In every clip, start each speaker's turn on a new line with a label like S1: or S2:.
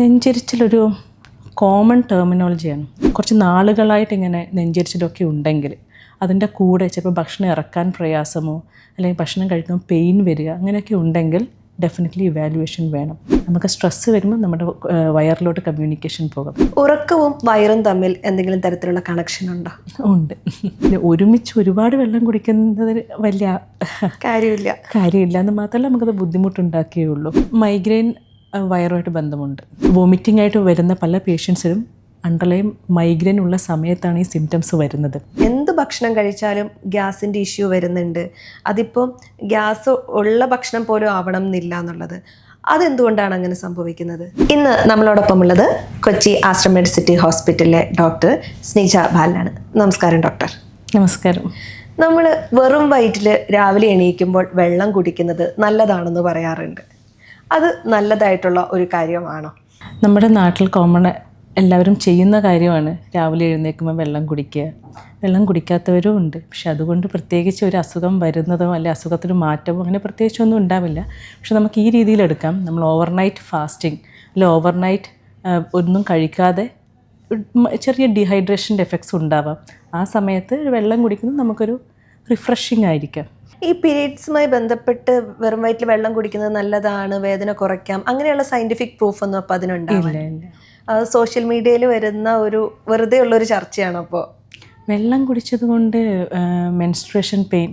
S1: നെഞ്ചരിച്ചിലൊരു common ടെർമിനോളജിയാണ് കുറച്ച് നാളുകളായിട്ട് ഇങ്ങനെ നെഞ്ചരിച്ചിലൊക്കെ ഉണ്ടെങ്കിൽ അതിൻ്റെ കൂടെ ചിലപ്പോൾ ഭക്ഷണം ഇറക്കാൻ പ്രയാസമോ അല്ലെങ്കിൽ ഭക്ഷണം കഴിക്കുമ്പോൾ പെയിൻ വരിക അങ്ങനെയൊക്കെ ഉണ്ടെങ്കിൽ ഡെഫിനറ്റ്ലി ഇവാലുവേഷൻ വേണം നമുക്ക് സ്ട്രെസ് വരുമ്പോൾ നമ്മുടെ വയറിലോട്ട് കമ്മ്യൂണിക്കേഷൻ പോകും
S2: ഉറക്കവും വയറും തമ്മിൽ എന്തെങ്കിലും തരത്തിലുള്ള കണക്ഷൻ ഉണ്ടോ
S1: ഉണ്ട് ഒരുമിച്ച് ഒരുപാട് വെള്ളം കുടിക്കുന്നത് വലിയ കാര്യമില്ല കാര്യമില്ല എന്ന് മാത്രമല്ല നമുക്കത് ബുദ്ധിമുട്ടുണ്ടാക്കിയേ ഉള്ളൂ മൈഗ്രെയിൻ വയറുമായിട്ട് ബന്ധമുണ്ട് വോമിറ്റിംഗ് ആയിട്ട് വരുന്ന പല പേഷ്യൻസിനും അണ്ടർലൈൻ മൈഗ്രെയിൻ ഉള്ള സമയത്താണ് ഈ സിംറ്റംസ് വരുന്നത്
S2: എന്ത് ഭക്ഷണം കഴിച്ചാലും ഗ്യാസിൻ്റെ ഇഷ്യൂ വരുന്നുണ്ട് അതിപ്പോൾ ഗ്യാസ് ഉള്ള ഭക്ഷണം പോലും ആവണം എന്നില്ല എന്നുള്ളത് അതെന്തുകൊണ്ടാണ് അങ്ങനെ സംഭവിക്കുന്നത് ഇന്ന് നമ്മളോടൊപ്പം ഉള്ളത് കൊച്ചി ആശ്രമേഡ് സിറ്റി ഹോസ്പിറ്റലിലെ ഡോക്ടർ സ്നേജ ബാലനാണ് നമസ്കാരം ഡോക്ടർ നമസ്കാരം നമ്മൾ വെറും വയറ്റിൽ രാവിലെ എണീക്കുമ്പോൾ വെള്ളം കുടിക്കുന്നത് നല്ലതാണെന്ന് പറയാറുണ്ട് അത് നല്ലതായിട്ടുള്ള ഒരു കാര്യമാണോ
S1: നമ്മുടെ നാട്ടിൽ കോമൺ എല്ലാവരും ചെയ്യുന്ന കാര്യമാണ് രാവിലെ എഴുന്നേൽക്കുമ്പോൾ വെള്ളം കുടിക്കുക വെള്ളം കുടിക്കാത്തവരും ഉണ്ട് പക്ഷെ അതുകൊണ്ട് പ്രത്യേകിച്ച് ഒരു അസുഖം വരുന്നതോ അല്ലെ അസുഖത്തിന് മാറ്റമോ അങ്ങനെ ഒന്നും ഉണ്ടാവില്ല പക്ഷെ നമുക്ക് ഈ രീതിയിലെടുക്കാം നമ്മൾ ഓവർനൈറ്റ് ഫാസ്റ്റിംഗ് അല്ലെ ഓവർനൈറ്റ് ഒന്നും കഴിക്കാതെ ചെറിയ ഡീഹൈഡ്രേഷൻ്റെ എഫക്ട്സ് ഉണ്ടാവാം ആ സമയത്ത് വെള്ളം കുടിക്കുന്നത് നമുക്കൊരു റിഫ്രഷിംഗ് ആയിരിക്കാം
S2: ഈ പീരീഡ്സുമായി ബന്ധപ്പെട്ട് വെറും വയറ്റിൽ വെള്ളം കുടിക്കുന്നത് നല്ലതാണ് വേദന കുറയ്ക്കാം അങ്ങനെയുള്ള സയന്റിഫിക് പ്രൂഫ് ഒന്നും അപ്പം
S1: അതിനുണ്ടാവില്ല
S2: അത് സോഷ്യൽ മീഡിയയിൽ വരുന്ന ഒരു വെറുതെ ഉള്ള ഒരു ചർച്ചയാണ് അപ്പോൾ
S1: വെള്ളം കുടിച്ചത് കൊണ്ട് മെൻസ്ട്രേഷൻ പെയിൻ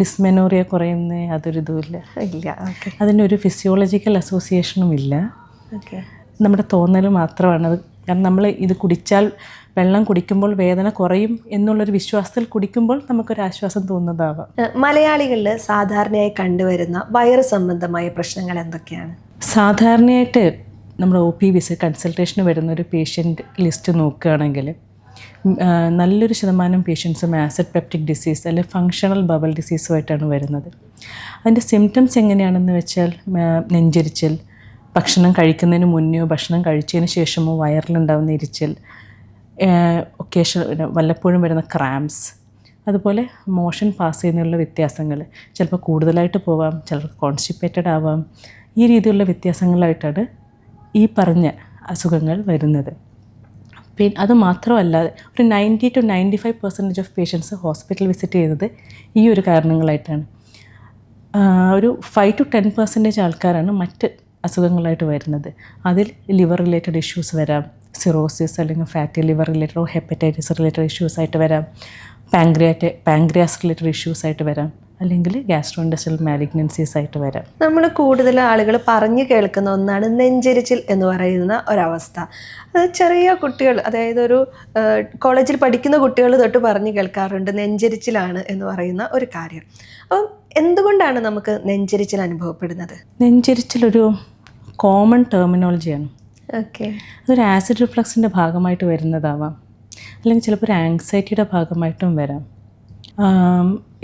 S1: ഡിസ്മെനോറിയ കുറയുന്ന അതൊരു ഇതുമില്ല ഇല്ല അതിൻ്റെ ഒരു ഫിസിയോളജിക്കൽ അസോസിയേഷനും ഇല്ല നമ്മുടെ തോന്നൽ മാത്രമാണ് അത് കാരണം നമ്മൾ ഇത് കുടിച്ചാൽ വെള്ളം കുടിക്കുമ്പോൾ വേദന കുറയും എന്നുള്ളൊരു വിശ്വാസത്തിൽ കുടിക്കുമ്പോൾ നമുക്കൊരാശ്വാസം തോന്നുന്നതാവാം
S2: മലയാളികളിൽ സാധാരണയായി കണ്ടുവരുന്ന വയറ് സംബന്ധമായ പ്രശ്നങ്ങൾ എന്തൊക്കെയാണ്
S1: സാധാരണയായിട്ട് നമ്മൾ ഒ പി വിസ കൺസൾട്ടേഷന് വരുന്ന ഒരു പേഷ്യൻ്റ് ലിസ്റ്റ് നോക്കുകയാണെങ്കിൽ നല്ലൊരു ശതമാനം പേഷ്യൻസും ആസിഡ് പെപ്റ്റിക് ഡിസീസ് അല്ലെങ്കിൽ ഫങ്ഷണൽ ബബൽ ഡിസീസുമായിട്ടാണ് വരുന്നത് അതിൻ്റെ സിംറ്റംസ് എങ്ങനെയാണെന്ന് വെച്ചാൽ നെഞ്ചരിച്ചൽ ഭക്ഷണം കഴിക്കുന്നതിന് മുന്നെയോ ഭക്ഷണം കഴിച്ചതിന് ശേഷമോ വയറിലുണ്ടാവുന്ന ഇരിച്ചൽ ഒക്കേഷൻ വല്ലപ്പോഴും വരുന്ന ക്രാംസ് അതുപോലെ മോഷൻ പാസ് ചെയ്യുന്നതിലുള്ള വ്യത്യാസങ്ങൾ ചിലപ്പോൾ കൂടുതലായിട്ട് പോവാം ചിലർക്ക് കോൺസ്റ്റിപ്പേറ്റഡ് ആവാം ഈ രീതിയിലുള്ള വ്യത്യാസങ്ങളായിട്ടാണ് ഈ പറഞ്ഞ അസുഖങ്ങൾ വരുന്നത് പിന്നെ അത് മാത്രമല്ല ഒരു ninety two ninety five percentage of patients hospital visit ചെയ്യുന്നത് ഈ ഒരു കാരണങ്ങളായിട്ടാണ് ഒരു ഫൈവ് ടു ടെൻ പെർസെൻറ്റേജ് ആൾക്കാരാണ് മറ്റ് അസുഖങ്ങളായിട്ട് വരുന്നത് അതിൽ ലിവർ റിലേറ്റഡ് ഇഷ്യൂസ് വരാം സിറോസിസ് അല്ലെങ്കിൽ ഫാറ്റി ലിവർ റിലേറ്റഡോ ഹെപ്പറ്റൈറ്റിസ് റിലേറ്റഡ് ഇഷ്യൂസ് ആയിട്ട് വരാം പാങ്ക്രിയാറ്റ് പാങ്ക്രിയാസ് റിലേറ്റഡ് ഇഷ്യൂസ് ആയിട്ട് വരാം അല്ലെങ്കിൽ ഗ്യാസ്ട്രോ ഇൻഡസ്ട്രിയൽ മാലിഗ്നൻസീസ് ആയിട്ട് വരാം
S2: നമ്മൾ കൂടുതൽ ആളുകൾ പറഞ്ഞു കേൾക്കുന്ന ഒന്നാണ് നെഞ്ചരിച്ചിൽ എന്ന് പറയുന്ന ഒരവസ്ഥ അത് ചെറിയ കുട്ടികൾ അതായത് ഒരു കോളേജിൽ പഠിക്കുന്ന കുട്ടികൾ തൊട്ട് പറഞ്ഞു കേൾക്കാറുണ്ട് നെഞ്ചരിച്ചിലാണ് എന്ന് പറയുന്ന ഒരു കാര്യം അപ്പം എന്തുകൊണ്ടാണ് നമുക്ക് നെഞ്ചരിച്ചിൽ അനുഭവപ്പെടുന്നത്
S1: നെഞ്ചരിച്ചിലൊരു കോമൺ ടെർമിനോളജിയാണ് ഓക്കെ അതൊരു ആസിഡ് റിഫ്ലക്സിൻ്റെ ഭാഗമായിട്ട് വരുന്നതാവാം അല്ലെങ്കിൽ ചിലപ്പോൾ ഒരു ആങ്സൈറ്റിയുടെ ഭാഗമായിട്ടും വരാം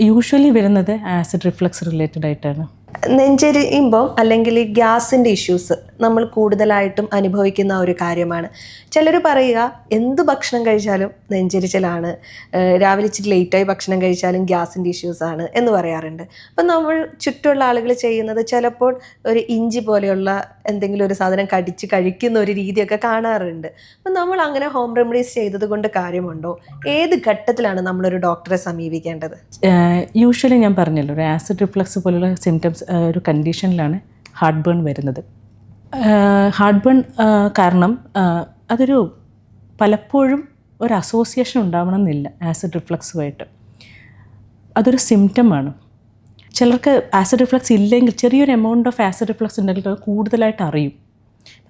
S1: യൂഷ്വലി വരുന്നത് ആസിഡ് റിഫ്ലക്സ് റിലേറ്റഡ് ആയിട്ടാണ്
S2: നെഞ്ചെരിയുമ്പം അല്ലെങ്കിൽ ഗ്യാസിൻ്റെ ഇഷ്യൂസ് നമ്മൾ കൂടുതലായിട്ടും അനുഭവിക്കുന്ന ഒരു കാര്യമാണ് ചിലർ പറയുക എന്ത് ഭക്ഷണം കഴിച്ചാലും നെഞ്ചരിച്ചിലാണ് രാവിലെ ഇച്ചിരി ലേറ്റായി ഭക്ഷണം കഴിച്ചാലും ഗ്യാസിൻ്റെ ഇഷ്യൂസാണ് എന്ന് പറയാറുണ്ട് അപ്പം നമ്മൾ ചുറ്റുമുള്ള ആളുകൾ ചെയ്യുന്നത് ചിലപ്പോൾ ഒരു ഇഞ്ചി പോലെയുള്ള എന്തെങ്കിലും ഒരു സാധനം കടിച്ച് കഴിക്കുന്ന ഒരു രീതിയൊക്കെ കാണാറുണ്ട് അപ്പം നമ്മൾ അങ്ങനെ ഹോം റെമഡീസ് ചെയ്തത് കൊണ്ട് കാര്യമുണ്ടോ ഏത് ഘട്ടത്തിലാണ് നമ്മളൊരു ഡോക്ടറെ സമീപിക്കേണ്ടത്
S1: യൂഷ്വലി ഞാൻ പറഞ്ഞല്ലോ ഒരു ആസിഡ് റിഫ്ലക്സ് പോലുള്ള സിംറ്റംസ് ഒരു കണ്ടീഷനിലാണ് ഹാർട്ട് ബേൺ വരുന്നത് ഹാർട്ട് ബേൺ കാരണം അതൊരു പലപ്പോഴും ഒരു അസോസിയേഷൻ ഉണ്ടാവണമെന്നില്ല ആസിഡ് റിഫ്ലക്സുമായിട്ട് അതൊരു സിംറ്റമാണ് ചിലർക്ക് ആസിഡ് റിഫ്ലക്സ് ഇല്ലെങ്കിൽ ചെറിയൊരു എമൗണ്ട് ഓഫ് ആസിഡ് റിഫ്ലക്സ് ഉണ്ടെങ്കിൽ കൂടുതലായിട്ട് അറിയും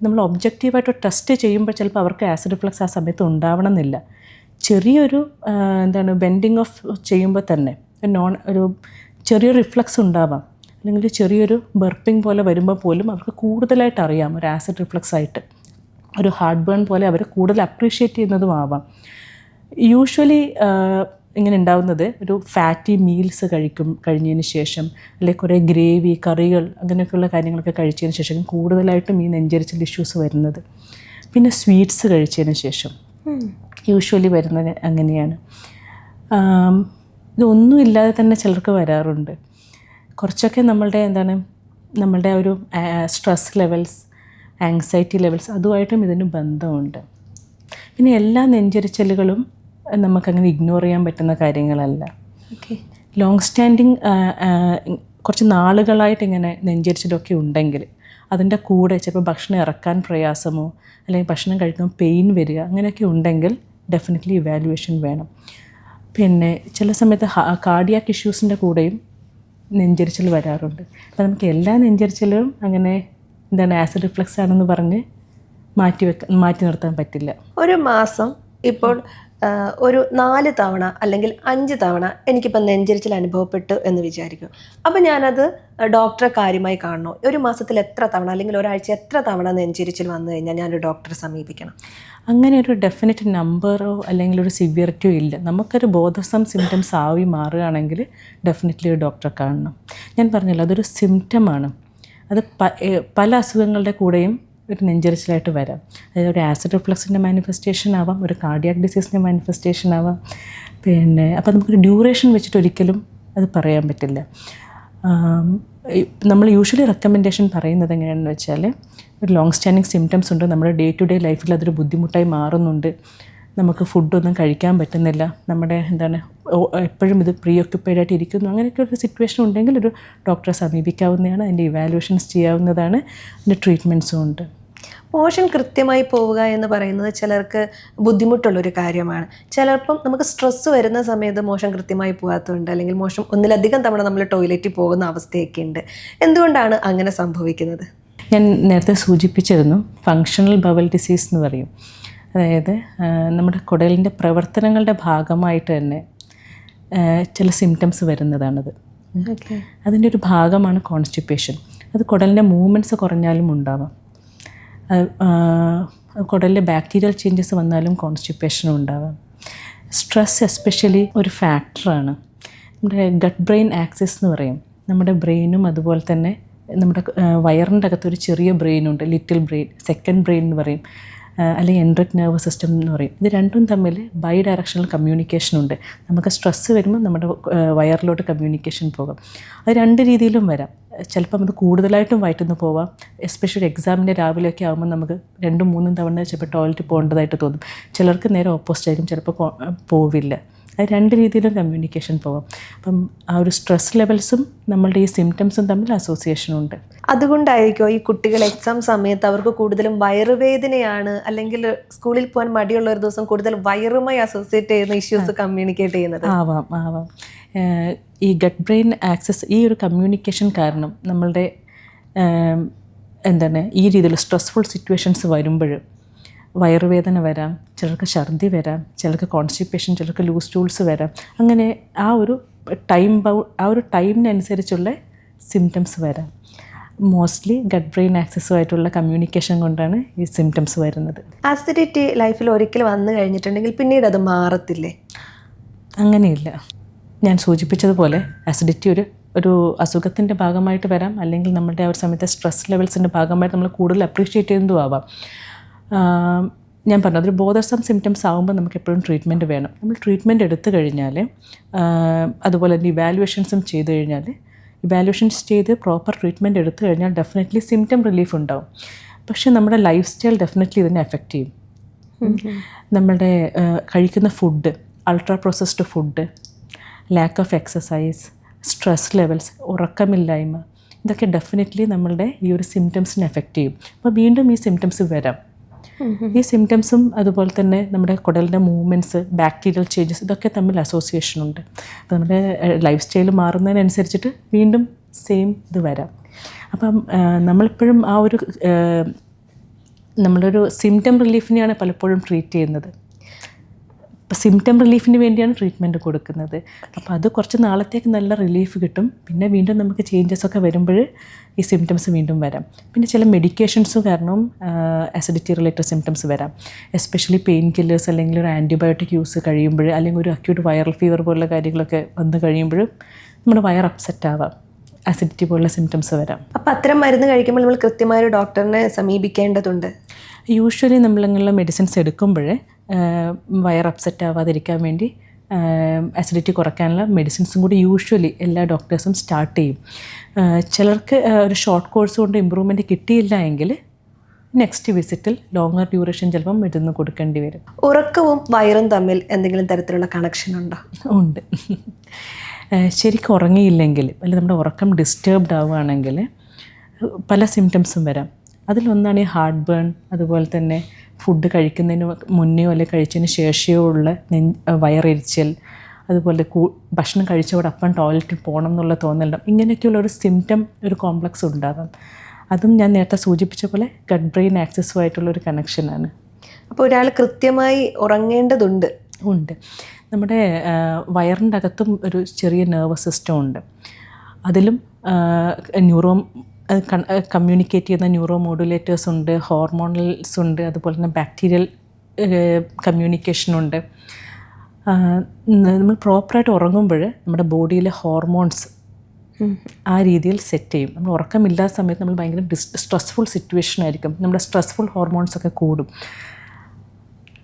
S1: നമ്മൾ ഒബ്ജക്റ്റീവായിട്ട് ടെസ്റ്റ് ചെയ്യുമ്പോൾ ചിലപ്പോൾ അവർക്ക് ആസിഡ് റിഫ്ലക്സ് ആ സമയത്ത് ഉണ്ടാവണമെന്നില്ല ചെറിയൊരു എന്താണ് ബെൻഡിങ് ഓഫ് ചെയ്യുമ്പോൾ തന്നെ നോൺ ഒരു ചെറിയൊരു റിഫ്ലക്സ് ഉണ്ടാവാം അല്ലെങ്കിൽ ചെറിയൊരു ബർപ്പിംഗ് പോലെ വരുമ്പോൾ പോലും അവർക്ക് കൂടുതലായിട്ട് അറിയാം ഒരു ആസിഡ് റിഫ്ലക്സ് ആയിട്ട് ഒരു ഹാർട്ട് ബേൺ പോലെ അവർ കൂടുതൽ അപ്രീഷിയേറ്റ് ചെയ്യുന്നതും ആവാം യൂഷ്വലി ഇങ്ങനെ ഉണ്ടാവുന്നത് ഒരു ഫാറ്റി മീൽസ് കഴിക്കും കഴിഞ്ഞതിന് ശേഷം അല്ലെങ്കിൽ കുറേ ഗ്രേവി കറികൾ അങ്ങനെയൊക്കെയുള്ള കാര്യങ്ങളൊക്കെ കഴിച്ചതിന് ശേഷം കൂടുതലായിട്ടും ഈ നെഞ്ചരിച്ചൽ ഇഷ്യൂസ് വരുന്നത് പിന്നെ സ്വീറ്റ്സ് കഴിച്ചതിന് ശേഷം യൂഷ്വലി വരുന്നത് അങ്ങനെയാണ് ഇതൊന്നും ഇല്ലാതെ തന്നെ ചിലർക്ക് വരാറുണ്ട് കുറച്ചൊക്കെ നമ്മളുടെ എന്താണ് നമ്മളുടെ ഒരു സ്ട്രെസ് ലെവൽസ് ആങ്സൈറ്റി ലെവൽസ് അതുമായിട്ടും ഇതിന് ബന്ധമുണ്ട് പിന്നെ എല്ലാ നെഞ്ചരിച്ചലുകളും നമുക്കങ്ങനെ ഇഗ്നോർ ചെയ്യാൻ പറ്റുന്ന കാര്യങ്ങളല്ല ഓക്കെ ലോങ് സ്റ്റാൻഡിങ് കുറച്ച് നാളുകളായിട്ട് ഇങ്ങനെ നെഞ്ചരിച്ചിലൊക്കെ ഉണ്ടെങ്കിൽ അതിൻ്റെ കൂടെ ചിലപ്പോൾ ഭക്ഷണം ഇറക്കാൻ പ്രയാസമോ അല്ലെങ്കിൽ ഭക്ഷണം കഴിക്കുമ്പോൾ പെയിൻ വരിക അങ്ങനെയൊക്കെ ഉണ്ടെങ്കിൽ ഡെഫിനറ്റ്ലി ഇവാലുവേഷൻ വേണം പിന്നെ ചില സമയത്ത് കാർഡിയാക് ഇഷ്യൂസിൻ്റെ കൂടെയും നെഞ്ചരിച്ചിൽ വരാറുണ്ട് അപ്പം നമുക്ക് എല്ലാ നെഞ്ചരിച്ചിലും അങ്ങനെ എന്താണ് ആസിഡ് റിഫ്ലക്സ് ആണെന്ന് പറഞ്ഞ് മാറ്റി വെക്കാൻ മാറ്റി നിർത്താൻ പറ്റില്ല
S2: ഒരു മാസം ഇപ്പോൾ ഒരു നാല് തവണ അല്ലെങ്കിൽ അഞ്ച് തവണ എനിക്കിപ്പോൾ നെഞ്ചരിച്ചിൽ അനുഭവപ്പെട്ടു എന്ന് വിചാരിക്കും അപ്പോൾ ഞാനത് ഡോക്ടറെ കാര്യമായി കാണണോ ഒരു മാസത്തിൽ എത്ര തവണ അല്ലെങ്കിൽ ഒരാഴ്ച എത്ര തവണ നെഞ്ചരിച്ചിൽ വന്നു കഴിഞ്ഞാൽ ഞാനൊരു ഡോക്ടറെ സമീപിക്കണം
S1: അങ്ങനെ ഒരു ഡെഫിനറ്റ് നമ്പറോ അല്ലെങ്കിൽ ഒരു സിവിയറിറ്റിയോ ഇല്ല നമുക്കൊരു ബോധസം സിംറ്റംസ് ആവി മാറുകയാണെങ്കിൽ ഡെഫിനറ്റ്ലി ഒരു ഡോക്ടറെ കാണണം ഞാൻ പറഞ്ഞല്ലോ അതൊരു സിംറ്റമാണ് അത് പല അസുഖങ്ങളുടെ കൂടെയും ഒരു നെഞ്ചരിച്ചിലായിട്ട് വരാം അതായത് ഒരു ആസിഡ് റിഫ്ലക്സിൻ്റെ മാനിഫെസ്റ്റേഷൻ ആവാം ഒരു കാർഡിയാക് ഡിസീസിൻ്റെ മാനിഫെസ്റ്റേഷൻ ആവാം പിന്നെ അപ്പോൾ നമുക്കൊരു ഡ്യൂറേഷൻ വെച്ചിട്ട് ഒരിക്കലും അത് പറയാൻ പറ്റില്ല നമ്മൾ യൂഷ്വലി റെക്കമെൻഡേഷൻ പറയുന്നത് എങ്ങനെയാണെന്ന് വെച്ചാൽ ഒരു ലോങ് സ്റ്റാൻഡിങ് സിംറ്റംസ് ഉണ്ട് നമ്മുടെ ഡേ ടു ഡേ ലൈഫിൽ അതൊരു ബുദ്ധിമുട്ടായി മാറുന്നുണ്ട് നമുക്ക് ഫുഡൊന്നും കഴിക്കാൻ പറ്റുന്നില്ല നമ്മുടെ എന്താണ് എപ്പോഴും ഇത് പ്രീ ഓക്യുപ്പൈഡ് ആയിട്ട് ഇരിക്കുന്നു അങ്ങനെയൊക്കെ ഒരു സിറ്റുവേഷൻ ഉണ്ടെങ്കിൽ ഒരു ഡോക്ടറെ സമീപിക്കാവുന്നതാണ് അതിൻ്റെ ഇവാലുവേഷൻസ് ചെയ്യാവുന്നതാണ് അതിൻ്റെ ട്രീറ്റ്മെൻറ്റ്സും ഉണ്ട്
S2: പോഷൻ കൃത്യമായി പോവുക എന്ന് പറയുന്നത് ചിലർക്ക് ബുദ്ധിമുട്ടുള്ളൊരു കാര്യമാണ് ചിലപ്പം നമുക്ക് സ്ട്രെസ്സ് വരുന്ന സമയത്ത് മോശം കൃത്യമായി പോകാത്തതുണ്ട് അല്ലെങ്കിൽ മോശം ഒന്നിലധികം തവണ നമ്മൾ ടോയ്ലറ്റിൽ പോകുന്ന അവസ്ഥയൊക്കെ ഉണ്ട് എന്തുകൊണ്ടാണ് അങ്ങനെ സംഭവിക്കുന്നത്
S1: ഞാൻ നേരത്തെ സൂചിപ്പിച്ചിരുന്നു ഫങ്ഷണൽ ബവൽ ഡിസീസ് എന്ന് പറയും അതായത് നമ്മുടെ കുടലിൻ്റെ പ്രവർത്തനങ്ങളുടെ ഭാഗമായിട്ട് തന്നെ ചില സിംറ്റംസ് വരുന്നതാണത് അതിൻ്റെ ഒരു ഭാഗമാണ് കോൺസ്റ്റിപ്പേഷൻ അത് കുടലിൻ്റെ മൂവ്മെൻറ്റ്സ് കുറഞ്ഞാലും ഉണ്ടാവാം കുടലിലെ ബാക്ടീരിയൽ ചേഞ്ചസ് വന്നാലും കോൺസ്റ്റിപ്പേഷൻ ഉണ്ടാവാം സ്ട്രെസ് എസ്പെഷ്യലി ഒരു ഫാക്ടറാണ് നമ്മുടെ ഗട്ട് ബ്രെയിൻ ആക്സിസ് എന്ന് പറയും നമ്മുടെ ബ്രെയിനും അതുപോലെ തന്നെ നമ്മുടെ വയറിൻ്റെ അകത്തൊരു ചെറിയ ബ്രെയിനുണ്ട് ലിറ്റിൽ ബ്രെയിൻ സെക്കൻഡ് ബ്രെയിൻ എന്ന് പറയും അല്ലെങ്കിൽ എൻട്രിക് നെർവസ് സിസ്റ്റം എന്ന് പറയും ഇത് രണ്ടും തമ്മിൽ ബൈ ഡയറക്ഷണൽ കമ്മ്യൂണിക്കേഷൻ ഉണ്ട് നമുക്ക് സ്ട്രെസ്സ് വരുമ്പോൾ നമ്മുടെ വയറിലോട്ട് കമ്മ്യൂണിക്കേഷൻ പോകാം അത് രണ്ട് രീതിയിലും വരാം ചിലപ്പം അത് കൂടുതലായിട്ടും വയറ്റുനിന്ന് പോവാം എസ്പെഷ്യലി എക്സാമിൻ്റെ രാവിലെയൊക്കെ ആകുമ്പോൾ നമുക്ക് രണ്ടും മൂന്നും തവണ ചിലപ്പോൾ ടോയ്ലറ്റ് പോകേണ്ടതായിട്ട് തോന്നും ചിലർക്ക് നേരെ ഓപ്പോസിറ്റ് ആയിരിക്കും ചിലപ്പോൾ പോവില്ല അത് രണ്ട് രീതിയിലും കമ്മ്യൂണിക്കേഷൻ പോകാം അപ്പം ആ ഒരു സ്ട്രെസ് ലെവൽസും നമ്മളുടെ ഈ സിംറ്റംസും തമ്മിൽ അസോസിയേഷൻ ഉണ്ട്
S2: അതുകൊണ്ടായിരിക്കും ഈ കുട്ടികൾ എക്സാം സമയത്ത് അവർക്ക് കൂടുതലും വയറുവേദനയാണ് അല്ലെങ്കിൽ സ്കൂളിൽ പോകാൻ മടിയുള്ള ഒരു ദിവസം കൂടുതൽ വയറുമായി അസോസിയേറ്റ് ചെയ്യുന്ന ഇഷ്യൂസ് കമ്മ്യൂണിക്കേറ്റ് ചെയ്യുന്നത്
S1: ആവാം ആവാം ഈ ഗട്ട് ബ്രെയിൻ ആക്സസ് ഈ ഒരു കമ്മ്യൂണിക്കേഷൻ കാരണം നമ്മളുടെ എന്താണ് ഈ രീതിയിൽ സ്ട്രെസ്ഫുൾ സിറ്റുവേഷൻസ് വരുമ്പോഴും വയറുവേദന വരാം ചിലർക്ക് ഛർദി വരാം ചിലർക്ക് കോൺസ്റ്റിപ്പേഷൻ ചിലർക്ക് ലൂസ് ടൂൾസ് വരാം അങ്ങനെ ആ ഒരു ടൈം ബൗ ആ ഒരു ടൈമിനനുസരിച്ചുള്ള സിംറ്റംസ് വരാം മോസ്റ്റ്ലി ഗഡ് ബ്രെയിൻ ആക്സസ്സുമായിട്ടുള്ള കമ്മ്യൂണിക്കേഷൻ കൊണ്ടാണ് ഈ സിംറ്റംസ് വരുന്നത്
S2: ആസിഡിറ്റി ലൈഫിൽ ഒരിക്കൽ വന്നു കഴിഞ്ഞിട്ടുണ്ടെങ്കിൽ പിന്നീട് അത് മാറത്തില്ലേ
S1: അങ്ങനെയില്ല ഞാൻ സൂചിപ്പിച്ചതുപോലെ ആസിഡിറ്റി ഒരു ഒരു അസുഖത്തിൻ്റെ ഭാഗമായിട്ട് വരാം അല്ലെങ്കിൽ നമ്മുടെ ആ ഒരു സമയത്തെ സ്ട്രെസ് ലെവൽസിൻ്റെ ഭാഗമായിട്ട് നമ്മൾ കൂടുതൽ അപ്രീഷിയേറ്റ് ചെയ്യുന്നതും ആവാം ഞാൻ പറഞ്ഞു അതൊരു ബോധർസം സിംറ്റംസ് ആകുമ്പോൾ നമുക്ക് എപ്പോഴും ട്രീറ്റ്മെൻറ്റ് വേണം നമ്മൾ ട്രീറ്റ്മെൻറ്റ് എടുത്തു കഴിഞ്ഞാൽ അതുപോലെ തന്നെ ഇവാലുവേഷൻസും ചെയ്തു കഴിഞ്ഞാൽ ഇവാലുവേഷൻസ് ചെയ്ത് പ്രോപ്പർ ട്രീറ്റ്മെൻറ്റ് എടുത്തു കഴിഞ്ഞാൽ ഡെഫിനറ്റ്ലി സിംറ്റം റിലീഫ് ഉണ്ടാവും പക്ഷേ നമ്മുടെ ലൈഫ് സ്റ്റൈൽ ഡെഫിനറ്റ്ലി ഇതിനെ എഫക്റ്റ് ചെയ്യും നമ്മുടെ കഴിക്കുന്ന food ultra processed food lack of exercise stress levels ഉറക്കമില്ലായ്മ ഇതൊക്കെ ഡെഫിനറ്റ്ലി നമ്മളുടെ ഈ ഒരു സിംറ്റംസിനെ എഫക്റ്റ് ചെയ്യും അപ്പോൾ വീണ്ടും ഈ സിംറ്റംസ് വരാം ഈ സിംറ്റംസും അതുപോലെ തന്നെ നമ്മുടെ കുടലിൻ്റെ മൂവ്മെൻറ്റ്സ് ബാക്ടീരിയൽ ചേഞ്ചസ് ഇതൊക്കെ തമ്മിൽ അസോസിയേഷൻ ഉണ്ട് അപ്പോൾ നമ്മുടെ ലൈഫ് സ്റ്റൈൽ മാറുന്നതിനനുസരിച്ചിട്ട് വീണ്ടും സെയിം ഇത് വരാം അപ്പം നമ്മളിപ്പോഴും ആ ഒരു നമ്മളൊരു സിംറ്റം റിലീഫിനെയാണ് പലപ്പോഴും ട്രീറ്റ് ചെയ്യുന്നത് ഇപ്പം സിംറ്റം റിലീഫിന് വേണ്ടിയാണ് ട്രീറ്റ്മെൻറ്റ് കൊടുക്കുന്നത് അപ്പോൾ അത് കുറച്ച് നാളത്തേക്ക് നല്ല റിലീഫ് കിട്ടും പിന്നെ വീണ്ടും നമുക്ക് ചേഞ്ചസ് ഒക്കെ വരുമ്പോൾ ഈ സിംറ്റംസ് വീണ്ടും വരാം പിന്നെ ചില മെഡിക്കേഷൻസ് കാരണം അസിഡിറ്റി റിലേറ്റഡ് സിംറ്റംസ് വരാം എസ്പെഷ്യലി പെയിൻ കില്ലേഴ്സ് അല്ലെങ്കിൽ ഒരു ആൻറ്റിബയോട്ടിക് യൂസ് കഴിയുമ്പോൾ അല്ലെങ്കിൽ ഒരു അക്യൂട്ട് വൈറൽ ഫീവർ പോലുള്ള കാര്യങ്ങളൊക്കെ വന്നു കഴിയുമ്പോഴും നമ്മുടെ വയർ അപ്സെറ്റ് ആവാം അസിഡിറ്റി പോലുള്ള സിംറ്റംസ് വരാം
S2: അപ്പം അത്തരം മരുന്ന് കഴിക്കുമ്പോൾ നമ്മൾ കൃത്യമായ ഒരു ഡോക്ടറിനെ സമീപിക്കേണ്ടതുണ്ട്
S1: യൂഷ്വലി നമ്മളിങ്ങനെയുള്ള മെഡിസിൻസ് എടുക്കുമ്പോൾ വയർ അപ്സെറ്റ് ആവാതിരിക്കാൻ വേണ്ടി അസിഡിറ്റി കുറയ്ക്കാനുള്ള മെഡിസിൻസും കൂടി യൂഷ്വലി എല്ലാ ഡോക്ടേഴ്സും സ്റ്റാർട്ട് ചെയ്യും ചിലർക്ക് ഒരു ഷോർട്ട് കോഴ്സ് കൊണ്ട് ഇമ്പ്രൂവ്മെൻറ്റ് കിട്ടിയില്ല എങ്കിൽ നെക്സ്റ്റ് വിസിറ്റിൽ ലോങ്ങർ ഡ്യൂറേഷൻ ചിലപ്പം മരുന്ന് കൊടുക്കേണ്ടി വരും
S2: ഉറക്കവും വയറും തമ്മിൽ എന്തെങ്കിലും തരത്തിലുള്ള കണക്ഷൻ ഉണ്ടോ
S1: ഉണ്ട് ശരിക്കും ഉറങ്ങിയില്ലെങ്കിൽ അല്ലെങ്കിൽ നമ്മുടെ ഉറക്കം ഡിസ്റ്റേബ്ഡ് ആവുകയാണെങ്കിൽ പല സിംറ്റംസും വരാം അതിലൊന്നാണ് ഈ ഹാർട്ട് ബേൺ അതുപോലെ തന്നെ ഫുഡ് കഴിക്കുന്നതിന് മുന്നേ അല്ലെങ്കിൽ കഴിച്ചതിന് ശേഷമോ ഉള്ള നെ വയറെരിച്ചൽ അതുപോലെ കൂ ഭക്ഷണം കഴിച്ചോടൊപ്പം ടോയ്ലറ്റിൽ പോകണം എന്നുള്ള തോന്നലുണ്ടാവും ഇങ്ങനെയൊക്കെയുള്ള ഒരു സിംറ്റം ഒരു കോംപ്ലക്സ് ഉണ്ടാകാം അതും ഞാൻ നേരത്തെ സൂചിപ്പിച്ച പോലെ ഗഡ് ബ്രെയിൻ ആക്സസ്സുമായിട്ടുള്ള ഒരു കണക്ഷനാണ്
S2: അപ്പോൾ ഒരാൾ കൃത്യമായി ഉറങ്ങേണ്ടതുണ്ട്
S1: ഉണ്ട് നമ്മുടെ വയറിൻ്റെ അകത്തും ഒരു ചെറിയ നെർവസ് സിസ്റ്റം ഉണ്ട് അതിലും ന്യൂറോ കമ്മ്യൂണിക്കേറ്റ് ചെയ്യുന്ന ന്യൂറോ മോഡുലേറ്റേഴ്സ് ഉണ്ട് ഹോർമോണൽസ് ഉണ്ട് അതുപോലെ തന്നെ ബാക്ടീരിയൽ കമ്മ്യൂണിക്കേഷനുണ്ട് നമ്മൾ പ്രോപ്പറായിട്ട് ഉറങ്ങുമ്പോൾ നമ്മുടെ ബോഡിയിലെ ഹോർമോൺസ് ആ രീതിയിൽ സെറ്റ് ചെയ്യും നമ്മൾ ഉറക്കമില്ലാത്ത സമയത്ത് നമ്മൾ ഭയങ്കര ഡിസ് സ്ട്രെസ്ഫുൾ സിറ്റുവേഷൻ ആയിരിക്കും നമ്മുടെ സ്ട്രെസ്ഫുൾ ഹോർമോൺസ് ഒക്കെ കൂടും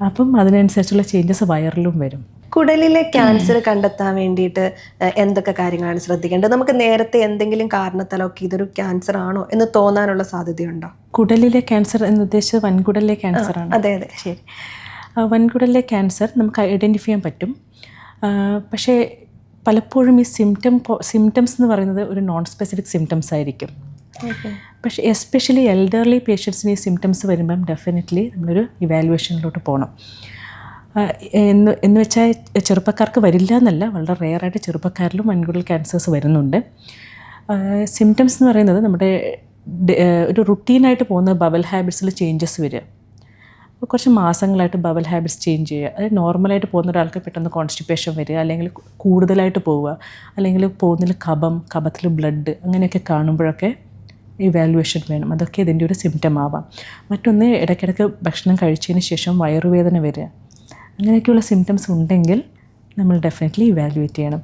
S1: അപ്പം അതിനനുസരിച്ചുള്ള ചേഞ്ചസ് വയറിലും വരും
S2: കുടലിലെ ക്യാൻസർ കണ്ടെത്താൻ വേണ്ടിയിട്ട് എന്തൊക്കെ കാര്യങ്ങളാണ് ശ്രദ്ധിക്കേണ്ടത് നമുക്ക് നേരത്തെ എന്തെങ്കിലും കാരണത്താലൊക്കെ ഇതൊരു ക്യാൻസർ ആണോ എന്ന് തോന്നാനുള്ള സാധ്യതയുണ്ടോ
S1: കുടലിലെ ക്യാൻസർ എന്ന് ഉദ്ദേശിച്ചത് വൻകുടലിലെ ക്യാൻസർ ആണ്
S2: അതെ അതെ ശരി
S1: വൻകുടലിലെ ക്യാൻസർ നമുക്ക് ഐഡൻറ്റിഫൈ ചെയ്യാൻ പറ്റും പക്ഷേ പലപ്പോഴും ഈ സിംറ്റം സിംറ്റംസ് എന്ന് പറയുന്നത് ഒരു നോൺ സ്പെസിഫിക് സിംറ്റംസ് ആയിരിക്കും പക്ഷേ എസ്പെഷ്യലി എൽഡർലി പേഷ്യൻസിന് ഈ സിംറ്റംസ് വരുമ്പം ഡെഫിനറ്റ്ലി നമ്മളൊരു ഇവാലുവേഷനിലോട്ട് പോകണം എന്ന് എന്ന് വെച്ചാൽ ചെറുപ്പക്കാർക്ക് വരില്ല എന്നല്ല വളരെ റെയറായിട്ട് ചെറുപ്പക്കാരിലും വൻകുടൽ ക്യാൻസേഴ്സ് വരുന്നുണ്ട് സിംറ്റംസ് എന്ന് പറയുന്നത് നമ്മുടെ ഒരു റുട്ടീനായിട്ട് പോകുന്ന ബബൽ ഹാബിറ്റ്സിൽ ചേഞ്ചസ് വരിക അപ്പോൾ കുറച്ച് മാസങ്ങളായിട്ട് ബബൽ ഹാബിറ്റ്സ് ചേഞ്ച് ചെയ്യുക അതായത് നോർമലായിട്ട് പോകുന്ന ഒരാൾക്ക് പെട്ടെന്ന് കോൺസ്റ്റിപ്പേഷൻ വരിക അല്ലെങ്കിൽ കൂടുതലായിട്ട് പോവുക അല്ലെങ്കിൽ പോകുന്നതിൽ കബം കബത്തിൽ ബ്ലഡ് അങ്ങനെയൊക്കെ കാണുമ്പോഴൊക്കെ ഇവാലുവേഷൻ വേണം അതൊക്കെ ഇതിൻ്റെ ഒരു സിംറ്റം ആവാം മറ്റൊന്ന് ഇടയ്ക്കിടയ്ക്ക് ഭക്ഷണം കഴിച്ചതിന് ശേഷം വയറുവേദന വരിക അങ്ങനെയൊക്കെയുള്ള സിംറ്റംസ് ഉണ്ടെങ്കിൽ നമ്മൾ ഡെഫിനറ്റ്ലി ഇവാലുവേറ്റ് ചെയ്യണം